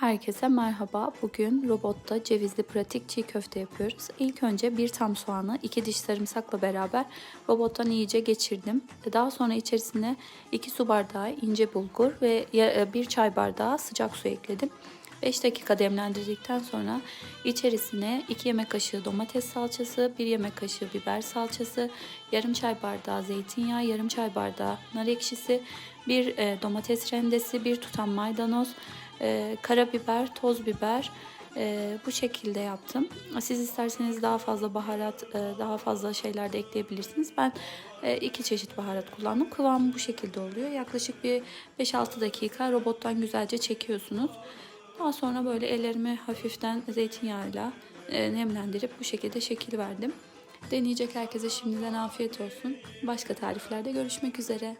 Herkese merhaba. Bugün robotta cevizli pratik çiğ köfte yapıyoruz. İlk önce bir tam soğanı iki diş sarımsakla beraber robottan iyice geçirdim. Daha sonra içerisine 2 su bardağı ince bulgur ve ya- bir çay bardağı sıcak su ekledim. 5 dakika demlendirdikten sonra içerisine 2 yemek kaşığı domates salçası, 1 yemek kaşığı biber salçası, yarım çay bardağı zeytinyağı, yarım çay bardağı nar ekşisi, bir e, domates rendesi, bir tutam maydanoz, e, karabiber, toz biber e, bu şekilde yaptım. Siz isterseniz daha fazla baharat, e, daha fazla şeyler de ekleyebilirsiniz. Ben e, iki çeşit baharat kullandım. Kıvamı bu şekilde oluyor. Yaklaşık bir 5-6 dakika robottan güzelce çekiyorsunuz. Daha sonra böyle ellerimi hafiften zeytinyağıyla e, nemlendirip bu şekilde şekil verdim. Deneyecek herkese şimdiden afiyet olsun. Başka tariflerde görüşmek üzere.